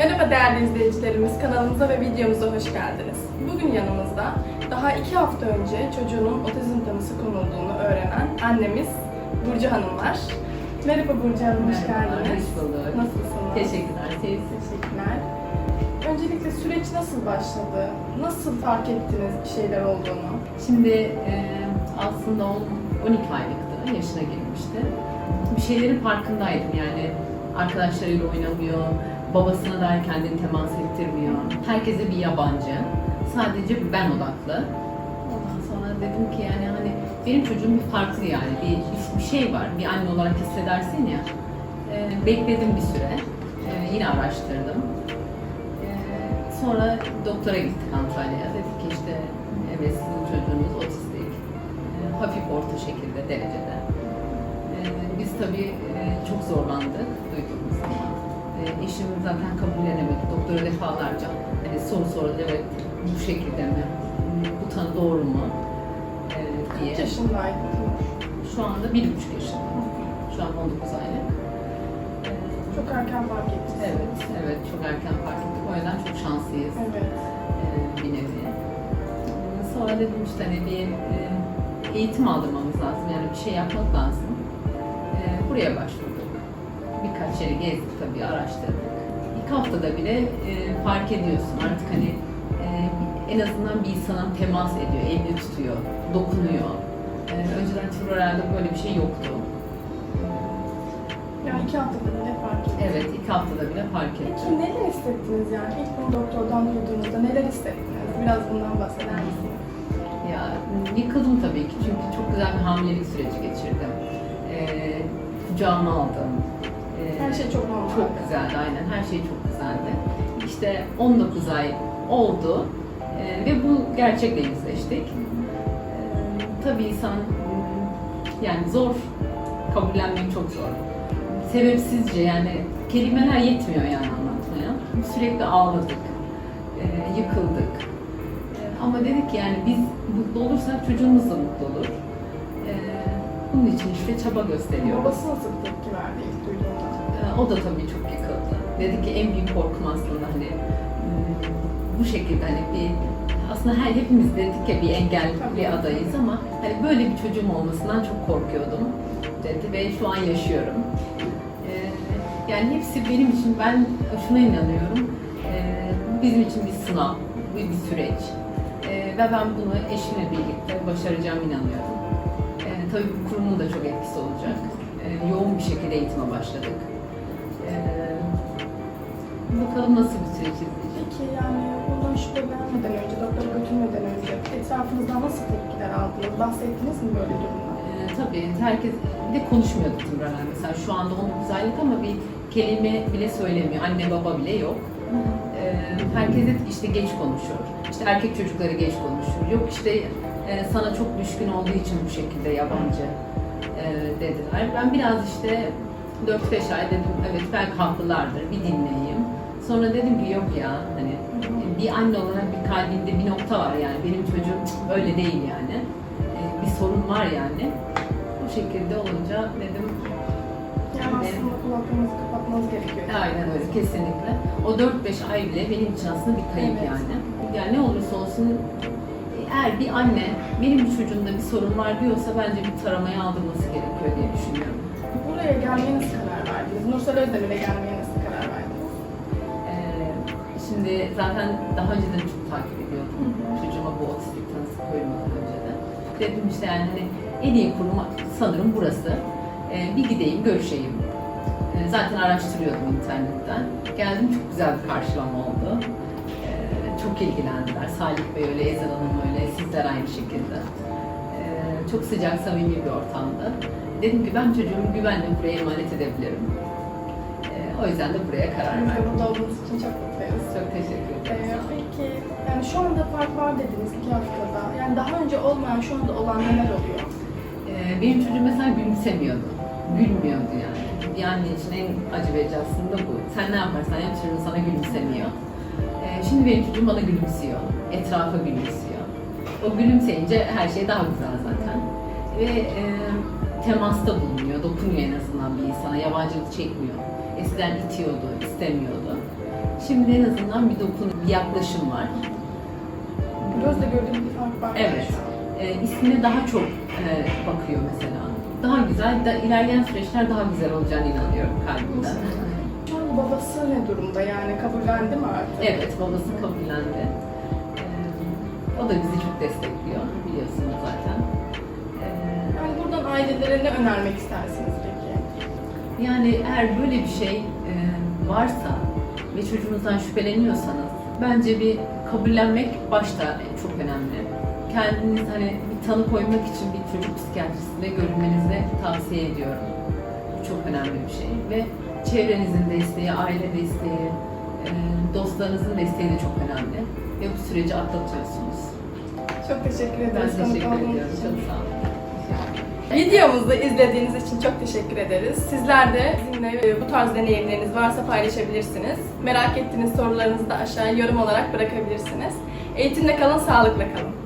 Merhaba değerli izleyicilerimiz, kanalımıza ve videomuza hoş geldiniz. Bugün yanımızda daha iki hafta önce çocuğunun otizm tanısı konulduğunu öğrenen annemiz Burcu Hanım var. Merhaba Burcu Hanım, hoş Merhaba, geldiniz. hoş bulduk. Nasılsınız? Teşekkürler. Siz? Teşekkürler. Öncelikle süreç nasıl başladı? Nasıl fark ettiniz bir şeyler olduğunu? Şimdi e, aslında o 12 aylıktı, yaşına girmişti. Bir şeylerin farkındaydım yani. Arkadaşlarıyla oynamıyor, babasına dair kendini temas ettirmiyor. Herkese bir yabancı. Sadece ben odaklı. Ondan sonra dedim ki yani hani benim çocuğum bir farklı yani. Bir, bir, şey var. Bir anne olarak hissedersin ya. E, bekledim bir süre. E, yine araştırdım. Ee, Sonra doktora gittik Antalya'ya. Dedik ki işte evet sizin çocuğunuz otistik. Ee, Hafif orta şekilde derecede. Ee, Biz tabii e, çok zorlandık. Ee, Eşim zaten kabullenemedi. Doktora defalarca hani soru sordu evet bu şekilde mi? Bu tanı doğru mu? Ee, diye. Kaç yaşındaydı Timur? Şu anda bir buçuk yaşında. Şu an 19 aylık. Ee, Çok erken fark ettiniz. Evet, evet çok erken fark ettik. O yüzden çok şanslıyız Evet. e, bir nevi. E, Sonra dedim işte hani bir e, eğitim aldırmamız lazım. Yani bir şey yapmak lazım. E, Buraya başvurduk. Birkaç yere gezdik tabii, araştırdık. İlk haftada bile e, fark ediyorsun artık hani e, en azından bir insana temas ediyor, elini tutuyor, dokunuyor. E, önceden Tiroler'de böyle bir şey yoktu. Yani iki haftada bile fark ettiniz. Evet, ilk haftada bile fark ettim. Peki neler hissettiniz yani? İlk bunu doktordan duyduğunuzda neler hissettiniz? Biraz bundan bahseder misiniz? Ya yıkıldım tabii ki çünkü çok güzel bir hamilelik süreci geçirdim. Ee, kucağıma aldım. Her şey çok normal. çok güzeldi aynen her şey çok güzeldi. İşte 19 ay oldu ee, ve bu gerçekle yüzleştik. Ee, tabii insan hmm, yani zor kabullenmek çok zor. Sebepsizce yani kelimeler yetmiyor yani anlatmaya. Sürekli ağladık, ee, yıkıldık. Ee, Ama dedik ki yani biz mutlu olursak çocuğumuz da mutlu olur. Ee, bunun için işte çaba gösteriyoruz. Babası nasıl tepki verdi ilk duyduğunda? O da tabii çok yıkıldı. Dedi ki en büyük korkum aslında hani hmm, bu şekilde hani bir aslında her hepimiz dedik ya bir engelli adayız ama hani böyle bir çocuğum olmasından çok korkuyordum dedi ve şu an yaşıyorum. Ee, yani hepsi benim için ben şuna inanıyorum. Ee, bizim için bir sınav, bir, bir süreç. Ee, ve ben bunu eşimle birlikte başaracağım inanıyorum. Ee, tabii kurumun da çok etkisi olacak. Ee, yoğun bir şekilde eğitime başladık. Bakalım nasıl bir süreç izleyecek. Peki yani bundan şüphelenmeden önce, doktora götürmeden önce etrafınızdan nasıl tepkiler aldınız? Bahsettiniz mi böyle durumdan? Ee, tabii herkes bir de konuşmuyordu Timralar mesela şu anda 19 aylık ama bir kelime bile söylemiyor. Anne baba bile yok. Ee, herkes de işte geç konuşuyor. İşte erkek çocukları geç konuşuyor. Yok işte e, sana çok düşkün olduğu için bu şekilde yabancı e, dediler. Ben biraz işte 4-5 ay dedim evet belki haklılardır bir dinleyeyim. Sonra dedim ki yok ya hani bir anne olarak bir kalbinde bir nokta var yani benim çocuğum öyle değil yani. E, bir sorun var yani. Bu şekilde olunca dedim Yani aslında kulaklarınızı kapatmanız gerekiyor. Aynen öyle kesinlikle. O 4-5 ay bile benim için aslında bir kayıp Evet. yani. Yani ne olursa olsun eğer bir anne benim çocuğumda bir sorun var diyorsa bence bir taramaya aldırması gerekiyor diye düşünüyorum. Buraya gelmeye nasıl karar verdiniz? Nursel Özdemir'e gelmeye şimdi zaten daha önceden çok takip ediyordum. Çocuğuma bu otistik tanısı koymadan önce de. Dedim işte yani hani en iyi kurum sanırım burası. Ee, bir gideyim, görüşeyim. Ee, zaten araştırıyordum internetten. Geldim çok güzel bir karşılama oldu. Ee, çok ilgilendiler. Salih Bey öyle, Ezel Hanım öyle, sizler aynı şekilde. Ee, çok sıcak, samimi bir ortamda. Dedim ki ben çocuğumu güvenle buraya emanet edebilirim. Ee, o yüzden de buraya karar de verdim. burada olduğunuz için çok mutluyuz. Çok teşekkür Ee, ederim. peki yani şu anda fark var dediniz iki haftada. Yani daha önce olmayan şu anda olan neler oluyor? Ee, benim çocuğum mesela gülümsemiyordu. Gülmüyordu yani. Bir anne için en acı verici aslında bu. Sen ne yaparsan yap çocuğun sana gülümsemiyor. Ee, şimdi benim çocuğum bana gülümsüyor. Etrafa gülümsüyor. O gülümseyince her şey daha güzel zaten. Ve e, temasta bulunuyor, dokunuyor en azından bir insana. Yabancılık çekmiyor. Eskiden itiyordu, istemiyordu. Şimdi en azından bir dokun, bir yaklaşım var. Gözle gördüğüm bir fark var. Evet. E, ismine daha çok e, bakıyor mesela. Daha güzel, da, ilerleyen süreçler daha güzel olacağını inanıyorum kalbimden. Şu an babası ne durumda yani kabullendi mi artık? Evet, babası kabullendi. E, o da bizi çok destekliyor, biliyorsunuz zaten. E, Yani buradan ailelere ne önermek istersiniz peki? Yani eğer böyle bir şey e, varsa ve çocuğunuzdan şüpheleniyorsanız bence bir kabullenmek başta çok önemli. Kendiniz hani bir tanı koymak için bir çocuk psikiyatrisinde görünmenizi tavsiye ediyorum. Bu çok önemli bir şey ve çevrenizin desteği, aile desteği, e, dostlarınızın desteği de çok önemli. Ve bu süreci atlatıyorsunuz. Çok teşekkür Ben ederiz. konuk teşekkür ediyorum. Çok sağ olun. Videomuzu izlediğiniz için çok teşekkür ederiz. Sizler de bizimle e, bu tarz deneyimleriniz varsa paylaşabilirsiniz. Merak ettiğiniz sorularınızı da aşağıya yorum olarak bırakabilirsiniz. Eğitimle kalın, sağlıkla kalın.